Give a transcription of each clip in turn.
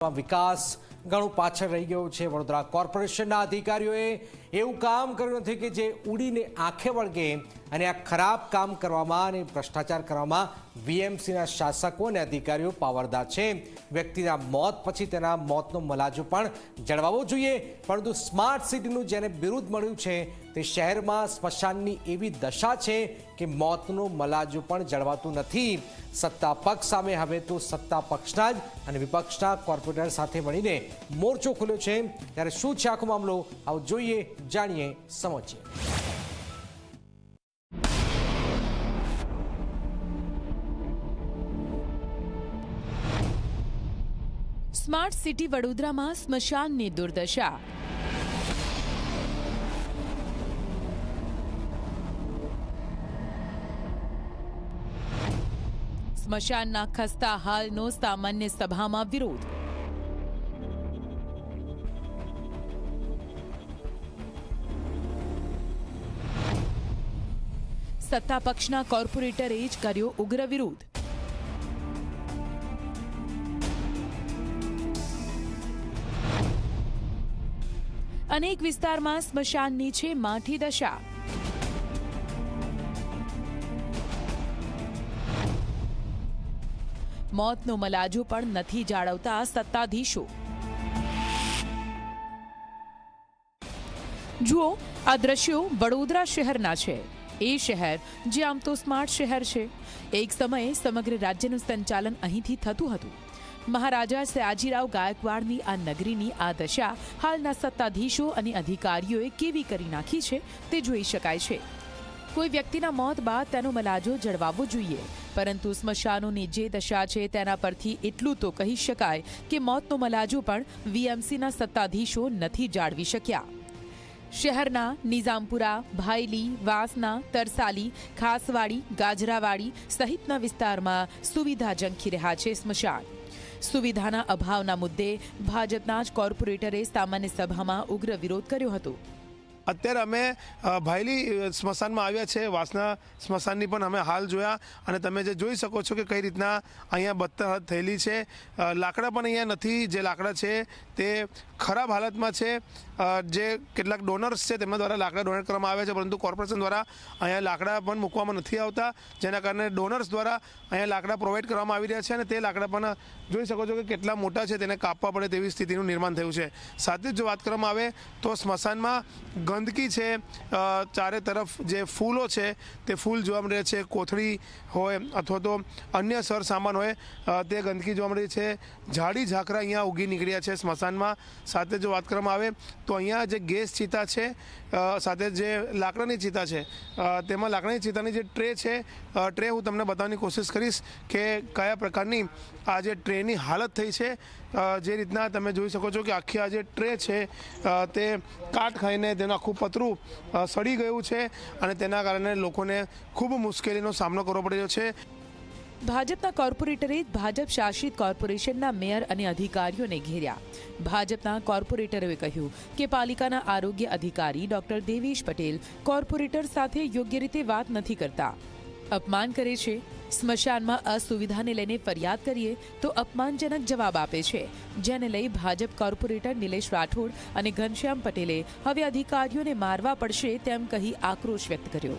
વિકાસ ઘણું પાછળ રહી ગયો છે. વડોદરા કોર્પોરેશનના અધિકારીઓએ એવું કામ કર્યું નથી કે જે ઉડીને આંખે વળગે અને આ ખરાબ કામ કરવામાં અને ભ્રષ્ટાચાર કરવામાં વીએમસીના શાસકો અને અધિકારીઓ પાવરદાર છે. વ્યક્તિના મોત પછી તેના મોતનો મલાજો પણ જળવાવો જોઈએ. પરંતુ સ્માર્ટ સિટીનું જેને બિરુદ મળ્યું છે, તે શહેરમાં સ્મશાનની એવી દશા છે કે મોતનો મલાજો પણ જળવાતું નથી. સત્તા પક્ષ સામે હવે તો સત્તા પક્ષના જ અને વિપક્ષના કોર્પોરેટર સાથે મળીને મોરચો ખુલ્યો છે. ત્યારે શું છે આખો મામલો? આવો જોઈએ, જાણીએ, સમજીએ. સ્માર્ટ સિટી વડોદરામાં સ્મશાનની દુર્દશા. સ્મશાનના ખસ્તા હાલનો સામાન્ય સભામાં વિરોધ. સત્તા પક્ષના કોર્પોરેટરે જ કર્યો ઉગ્ર વિરોધ. અનેક વિસ્તારમાં સ્મશાનની છે માઠી દશા. મોતનો મલાજો પણ નથી જાળવતા સત્તાધીશો. જુઓ, આ દ્રશ્યો વડોદરા શહેરના છે. એ શહેર, જે આમ તો સ્માર્ટ શહેર છે. એક સમયે સમગ્ર રાજ્યનું સંચાલન અહીંથી થતું હતું. મહારાજા સયાજીરાવ ગાયકવાડની આ નગરીની આ દશા હાલના સત્તાધીશો અને અધિકારીઓએ કેવી કરી નાખી છે તે જોઈ શકાય છે. કોઈ વ્યક્તિના મોત બાદ તેનો મલાજો જળવાવો જોઈએ, પરંતુ સ્મશાનોની જે દશા છે તેના પરથી એટલું તો કહી શકાય કે મોતનો મલાજો પણ વીએમસીના સત્તાધીશો નથી જાળવી શક્યા. શહેરના નિઝામપુરા, ભાયલી, વાસના, તરસાલી, ખાસવાડી, ગાજરાવાડી સહિતના વિસ્તારમાં સુવિધા ઝંખી રહ્યા છે સ્મશાન. સુવિધાના અભાવના મુદ્દે ભાજપના જ કોર્પોરેટરે સામાન્ય સભામાં ઉગ્ર વિરોધ કર્યો હતો. અત્યારે અમે ભાયલી સ્મશાનમાં આવ્યા છે, વાસના સ્મશાનની પણ અમે હાલ જોયા અને તમે જે જોઈ શકો છો કે કઈ રીતના અહીંયા બદતર થયેલી છે. લાકડા પણ અહીંયા નથી, જે લાકડા છે તે ખરાબ હાલતમાં છે. જે કેટલાક ડોનર્સ છે તેમના દ્વારા લાકડા ડોનેટ કરવામાં આવ્યા છે, પરંતુ કોર્પોરેશન દ્વારા અહીંયા લાકડા પણ મૂકવામાં નથી આવતા, જેના કારણે ડોનર્સ દ્વારા અહીંયા લાકડા પ્રોવાઈડ કરવામાં આવી રહ્યા છે અને તે લાકડા પણ જોઈ શકો છો કે કેટલા મોટા છે, તેને કાપવા પડે તેવી સ્થિતિનું નિર્માણ થયું છે. સાથે જ જો વાત કરવામાં આવે તો સ્મશાનમાં ગંદકી છે ચારે તરફ જે ફૂલો છે, તે ફૂલ જોવા મળે છે, કોથળી હોય અથવા તો અન્ય સર સામાન હોય તે ગંદકી જોવા મળી છે. ઝાડી ઝાકરા અહીંયા ઉગી નીકળ્યા છે સ્મશાનમાં. સાથે જો વાત કરવામાં આવે, તો અહીંયા જે ગેસ ચિતા છે સાથે જે લાકડાની ચિતા છે તેમાં લાકડાની ચિતાની જે ટ્રે છે ટ્રે હું તમને બતાવવાની કોશિશ કરીશ કે કયા પ્રકારની આ જે ટ્રેની હાલત થઈ છે જે રીતના તમે જોઈ શકો છો કે આખી આ જે ટ્રે છે તે કાટ ખાઈને તેનો પતરું સડી ગયું છે અને તેના કારણે લોકોને ખૂબ મુશ્કેલીનો સામનો કરવો પડી રહ્યો છે. ભાજપના કોર્પોરેટરે ભાજપ શાસિત કોર્પોરેશનના મેયર અને અધિકારીઓને ઘેર્યા. ભાજપના કોર્પોરેટરોએ કહ્યું કે પાલિકાના આરોગ્ય અધિકારી ડોક્ટર દેવેશ પટેલ કોર્પોરેટર સાથે યોગ્ય રીતે વાત નથી કરતા. અપમાન કરે છે? સ્મશાનમાં અસુવિધાને લઈને ફરિયાદ કરીએ તો અપમાનજનક જવાબ આપે છે. જેને લઈ ભાજપ કોર્પોરેટર નિલેશ રાઠોડ અને ઘનશ્યામ પટેલે હવે અધિકારીઓને મારવા પડશે તેમ કહી આક્રોશ વ્યક્ત કર્યો.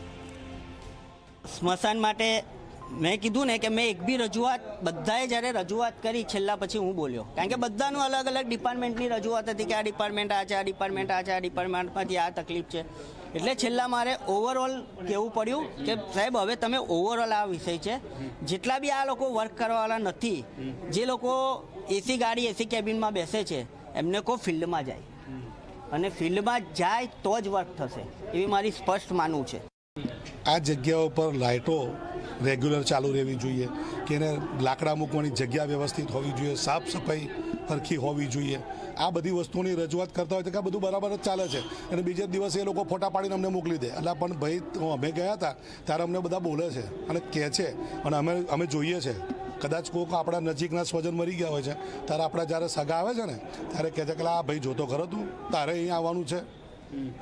સ્મશાન માટે મેં કીધું ને કે મેં એક બી રજૂઆત, બધાએ જ્યારે રજૂઆત કરી, છેલ્લા પછી હું બોલ્યો. કારણ કે બધાનું અલગ અલગ ડિપાર્ટમેન્ટની રજૂઆત હતી કે આ ડિપાર્ટમેન્ટ આ છે, આ ડિપાર્ટમેન્ટ આ છે, આ ડિપાર્ટમેન્ટમાંથી આ તકલીફ છે. એટલે છેલ્લા મારે ઓવરઓલ કહેવું પડ્યું કે સાહેબ, હવે તમે ઓવરઓલ આ વિષય છે. જેટલા બી આ લોકો વર્ક કરવાવાળા નથી, જે લોકો એસી ગાડી એસી કેબિનમાં બેસે છે, એમને કહો ફિલ્ડમાં જાય. અને ફિલ્ડમાં જાય તો જ વર્ક થશે, એવી મારી સ્પષ્ટ માનવું છે. આ જગ્યાઓ પર લાઇટો રેગ્યુલર ચાલુ રહેવી જોઈએ કે એને લાકડા મૂકવાની જગ્યા વ્યવસ્થિત હોવી જોઈએ સાફ સફાઈ સરખી હોવી જોઈએ. આ બધી વસ્તુની રજૂઆત કરતા હોય તો કે આ બધું બરાબર જ ચાલે છે. અને બીજે જ દિવસે એ લોકો ફોટા પાડીને અમને મોકલી દે. એટલે પણ ભાઈ અમે ગયા હતા ત્યારે અમને બધા બોલે છે અને કહે છે. અને અમે અમે જોઈએ છે. કદાચ કોઈક આપણા નજીકના સ્વજન મરી ગયા હોય છે ત્યારે આપણા જ્યારે સગા આવે છે ને ત્યારે કહે છે કે આ ભાઈ જોતો ખરો તું તારે અહીં આવવાનું છે.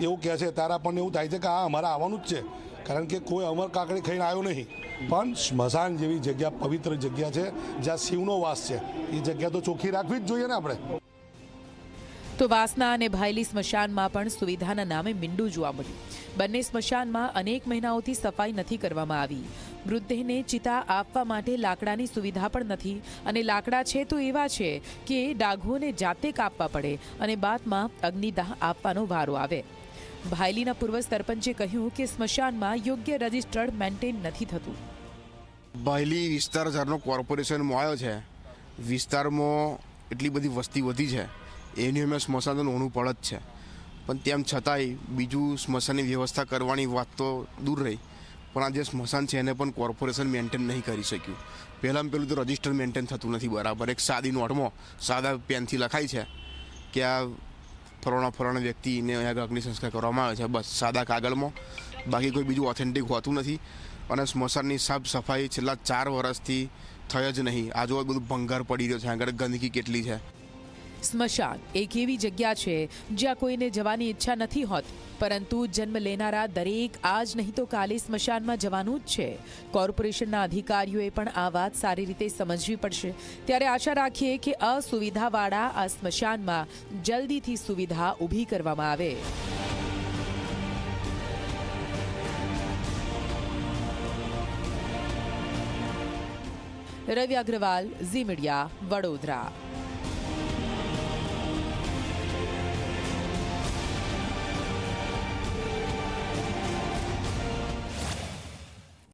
એવું કહે છે. તારા આપણને એવું થાય છે કે હા અમારે આવવાનું જ છે. કારણ કે કોઈ અમર કાકડી ખાઈને આવ્યો નહીં. પણ સ્મશાન જેવી જગ્યા, પવિત્ર જગ્યા છે, જ્યાં શિવનો વાસ છે. એ જગ્યા તો ચોખ્ખી રાખવી જ જોઈએ ને આપણે. તો વાસના અને ભાયલી સ્મશાનમાં પણ સુવિધાના નામે મીંડું જોવા મળ્યું. બંને સ્મશાનમાં અનેક મહિનાઓથી સફાઈ નથી કરવામાં આવી. મૃતદેહને ચિતા આપવા માટે લાકડાની સુવિધા પણ નથી અને લાકડા છે તો એવા છે કે ડાઘોને જાતે કાપવા પડે અને બાદમાં અગ્નિદાહ આપવાનો વારો આવે. ભાયલીના પૂર્વ સરપંચે કહ્યું કે સ્મશાનમાં યોગ્ય રજિસ્ટર્ડ મેન્ટેન નથી થતું. ભાયલી વિસ્તાર જ્યારનો કોર્પોરેશનમાં આવ્યો છે, વિસ્તારમાં એટલી બધી વસ્તી વધી છે, એની અમે સ્મશાન તો પડત છે. પણ તેમ છતાંય બીજું સ્મશાનની વ્યવસ્થા કરવાની વાત તો દૂર રહી, પણ આ જે સ્મશાન છે એને પણ કોર્પોરેશન મેન્ટેન નહીં કરી શક્યું. પહેલાં પહેલું તો રજિસ્ટર મેન્ટેન થતું નથી બરાબર. એક સાદી નોટમાં સાદા પેનથી લખાય છે કે આ ફલાણા ફલાણા વ્યક્તિને અહીંયા અગ્નિ સંસ્કાર કરવામાં આવે છે. બસ, સાદા કાગળમાં. બાકી કોઈ બીજું ઓથેન્ટિક હોતું નથી. અને સ્મશાનની સાફ સફાઈ છેલ્લા ચાર વર્ષથી થઈ જ નહીં. આજુબાજુ બધું ભંગાર પડી રહ્યો છે, આગળ ગંદકી કેટલી છે? સ્મશાન. એક એવી જગ્યા છે જ્યાં કોઈને જવાની ઈચ્છા નથી હોત. પરંતુ જન્મ લેનારા દરેક આજ નહીં તો કાલે સ્મશાનમાં જવાનું જ છે. કોર્પોરેશનના અધિકારીઓએ પણ આ વાત સારી રીતે સમજવી પડશે. ત્યારે આશા રાખીએ કે અસુવિધાવાળા આ સ્મશાનમાં જલ્દીથી સુવિધા ઊભી કરવામાં આવે. Ravi Agrawal, Zee media, Vadodara.